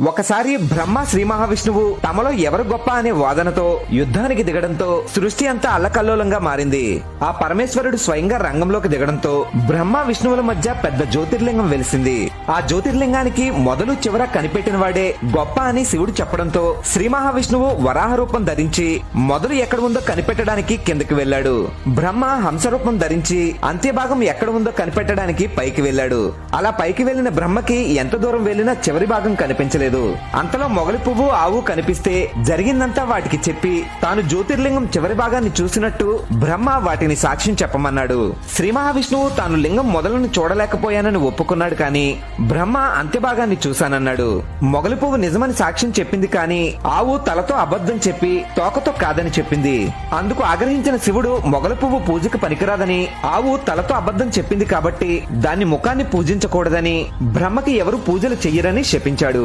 ఒకసారి బ్రహ్మ శ్రీ మహావిష్ణువు తమలో ఎవరు గొప్ప అనే వాదనతో యుద్ధానికి దిగడంతో సృష్టి అంతా అల్లకల్లోలంగా మారింది. ఆ పరమేశ్వరుడు స్వయంగా రంగంలోకి దిగడంతో బ్రహ్మ విష్ణువుల మధ్య పెద్ద జ్యోతిర్లింగం వెలిసింది. ఆ జ్యోతిర్లింగానికి మొదలు చివర కనిపెట్టిన వాడే గొప్ప అని శివుడు చెప్పడంతో శ్రీ మహావిష్ణువు వరాహ రూపం ధరించి మొదలు ఎక్కడ ఉందో కనిపెట్టడానికి కిందకి వెళ్ళాడు. బ్రహ్మ హంస రూపం ధరించి అంత్యభాగం ఎక్కడ ఉందో కనిపెట్టడానికి పైకి వెళ్ళాడు. అలా పైకి వెళ్ళిన బ్రహ్మకి ఎంత దూరం వెళ్ళినా చివరి భాగం కనిపించలేదు. అంతలో మొగలి పువ్వు ఆవు కనిపిస్తే జరిగిందంతా వాటికి చెప్పి తాను జ్యోతిర్లింగం చివరి భాగాన్ని చూసినట్టు బ్రహ్మ వాటిని సాక్ష్యం చెప్పమన్నాడు. శ్రీ మహావిష్ణువు తాను లింగం మొదలను చూడలేకపోయానని ఒప్పుకున్నాడు కానీ బ్రహ్మ అంత్యభాగాన్ని చూశానన్నాడు. మొగలి పువ్వు నిజమని సాక్ష్యం చెప్పింది కానీ ఆవు తలతో అబద్ధం చెప్పి తోకతో కాదని చెప్పింది. అందుకు ఆగ్రహించిన శివుడు మొగలి పువ్వు పూజకు పనికిరాదని ఆవు తలతో అబద్ధం చెప్పింది కాబట్టి దాన్ని ముఖాన్ని పూజించకూడదని బ్రహ్మకి ఎవరు పూజలు చెయ్యరని శపించాడు.